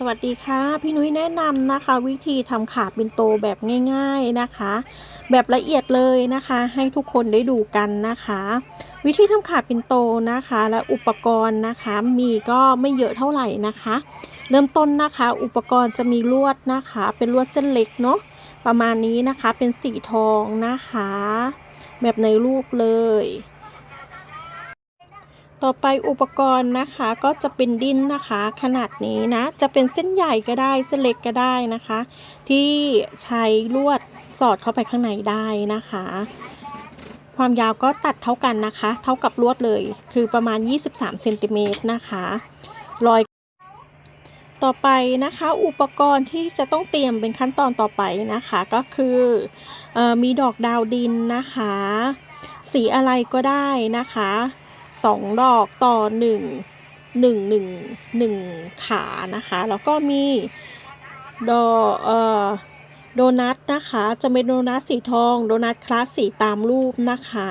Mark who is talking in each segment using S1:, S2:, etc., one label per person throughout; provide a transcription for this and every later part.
S1: สวัสดีค่ะ พี่นุ้ยแนะนำนะคะ วิธีทำขาปินโตแบบง่าย ๆนะคะ แบบละเอียดเลยนะคะ ให้ทุกคนได้ดูกันนะคะ วิธีทำขาปินโตนะคะ และอุปกรณ์นะคะ มีก็ไม่เยอะเท่าไหร่นะคะ เริ่มต้นนะคะ อุปกรณ์จะมีลวดนะคะ เป็นลวดเส้นเล็กเนาะประมาณนี้นะคะเป็นสีทองนะคะ แบบในรูปเลย ต่อไปอุปกรณ์นะคะก็จะเป็นดิ้นนะคะ ขนาดนี้นะ จะเป็นเส้นใหญ่ก็ได้เส้นเล็กก็ได้นะคะ ที่ใช้ลวดสอดเข้าไปข้างในได้นะคะ ความยาวก็ตัดเท่ากันนะคะ เท่ากับลวดเลย คือประมาณ 23เซนติเมตรนะคะรอยต่อไปนะคะอุปกรณ์ที่จะต้องเตรียมเป็นขั้นตอนต่อไปนะคะ ก็คือออมีดอกดาวดินนะคะ สีอะไรก็ได้นะคะ สองดอกต่อหนึ่งหนึ่งหนึ่งหนึ่งขานะคะ แล้วก็มีดอเอ่อโดนัทนะคะ จะเป็นโดนัทสีทอง โดนัทคลาสสีตามรูปนะคะ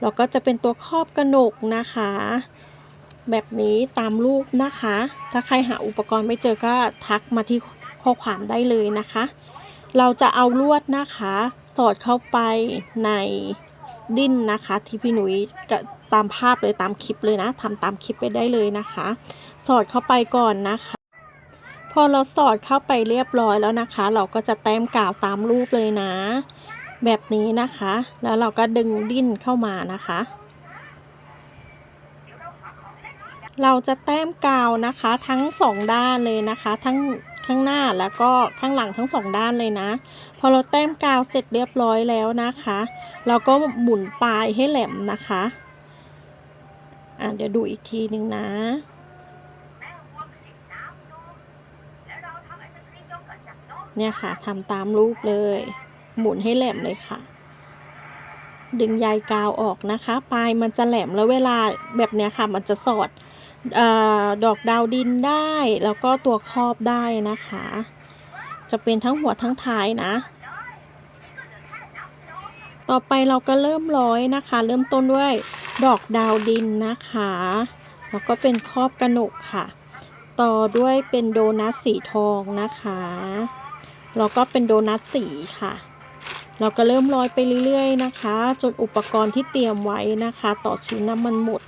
S1: แล้วก็จะเป็นตัวครอบกระหนกนะคะ แบบนี้ตามรูปนะคะ ถ้าใครหาอุปกรณ์ไม่เจอก็ทักมาที่ข้อความได้เลยนะคะ เราจะเอาลวดนะคะ สอดเข้าไปในดิ้นนะคะที่พี่หนุยก็ ตามภาพเลยตามคลิปเลยนะทำตามคลิปไปได้เลยนะคะ สอดเข้าไปก่อนนะคะ พอเราสอดเข้าไปเรียบร้อยแล้วนะคะ เราก็จะแต้มกาวตามรูปเลยนะ แบบนี้นะคะ แล้วเราก็ดึงดิ้นเข้ามานะคะเราจะแต้มกาวนะคะทั้งสองด้านเลยนะคะ ทั้งข้างหน้าแล้วก็ข้างหลังทั้งสองด้านเลยนะ พอเราแต้มกาวเสร็จเรียบร้อยแล้วนะคะ เราก็หมุนปลายให้แหลมนะคะ อะเดี๋ยวดูอีกทีหนึ่งนะเนี่ยค่ะทำตามรูปเลย หมุนให้แหลมเลยค่ะ ดึงใยกาวออกนะคะ ปลายมันจะแหลมแล้วเวลาแบบเนี้ยค่ะ มันจะสอดออดอกดาวดินได้ แล้วก็ตัวครอบได้นะคะ จะเป็นทั้งหัวทั้งท้ายนะ ต่อไปเราก็เริ่มร้อยนะคะ เริ่มต้นด้วย ดอกดาวดินนะคะ แล้วก็เป็นครอบกระหนกค่ะ ต่อด้วยเป็นโดนัทสีทองนะคะแล้วก็เป็นโดนัทสีค่ะ เราก็เริ่มร้อยไปเรื่อยๆนะคะ จนอุปกรณ์ที่เตรียมไว้นะคะ ต่อชิ้นน้ำมันหมด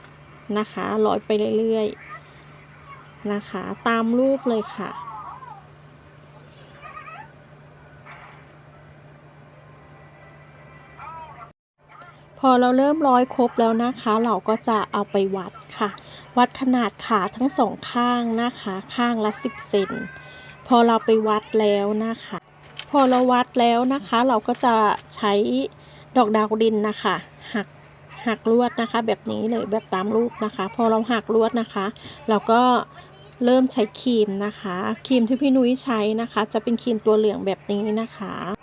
S1: นะคะร้อยไปเรื่อยๆนะคะ ตามรูปเลยค่ะ พอเราเริ่มร้อยครบแล้วนะคะ เราก็จะเอาไปวัดค่ะ วัดขนาดขาทั้งสองข้างนะคะ ข้างละ 10 เซนพอเราไปวัดแล้วนะคะ พอเราวัดแล้วนะคะ เราก็จะใช้ดอกดาวดินนะคะหักหักลวดนะคะ แบบนี้เลยแบบตามรูปนะคะ พอเราหักลวดนะคะ เราก็เริ่มใช้ครีมนะคะครีมที่พี่นุ้ยใช้นะคะ จะเป็นครีมตัวเหลืองแบบนี้นะคะ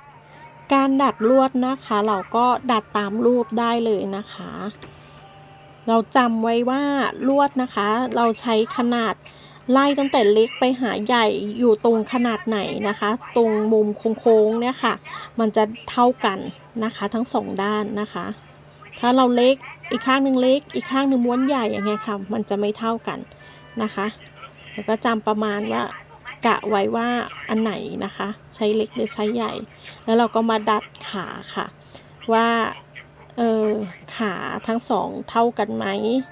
S1: การดัดลวดนะคะ เราก็ดัดตามรูปได้เลยนะคะ เราจำไว้ว่าลวดนะคะ เราใช้ขนาดไล่ตั้งแต่เล็กไปหาใหญ่อยู่ตรงขนาดไหนนะคะ ตรงมุมโค้งๆเนี่ยค่ะ มันจะเท่ากันนะคะทั้งสองด้านนะคะ ถ้าเราเล็กอีกข้างหนึ่งเล็ก อีกข้างหนึ่งม้วนใหญ่อย่างเงี้ยค่ะ มันจะไม่เท่ากันนะคะ แล้วก็จำประมาณว่า กะไว้ว่าอันไหนนะคะ ใช้เล็กหรือใช้ใหญ่ แล้วเราก็มาดัดขาค่ะ ว่าเออขาทั้งสองเท่ากันไหม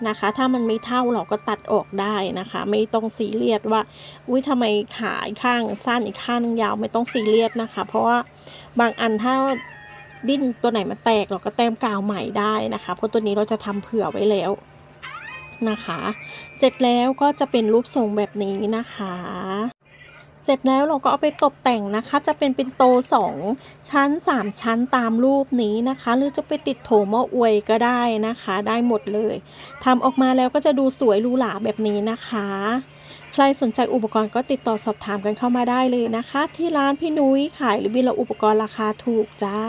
S1: นะคะ ถ้ามันไม่เท่าเราก็ตัดออกได้นะคะ ไม่ต้องซีเรียสว่าอุ้ยทำไมขาอีกข้างสั้นอีกข้างนึงยาวไม่ต้องซีเรียสนะคะ เพราะว่าบางอันถ้าดิ้นตัวไหนมันแตกเราก็แต้มกาวใหม่ได้นะคะ เพราะตัวนี้เราจะทำเผื่อไว้แล้วนะคะ เสร็จแล้วก็จะเป็นรูปทรงแบบนี้นะคะ เสร็จแล้วเราก็เอาไปตกแต่งนะคะ จะเป็นเป็นโต 2 ชั้น 3 ชั้นตามรูปนี้นะคะ หรือจะไปติดโถหม้ออวยก็ได้นะคะ ได้หมดเลยทำออกมาแล้วก็จะดูสวยรูหราแบบนี้นะคะ ใครสนใจอุปกรณ์ก็ติดต่อสอบถามกันเข้ามาได้เลยนะคะ ที่ร้านพี่นุ้ยขายหรือบิลอุปกรณ์ราคาถูกจ้า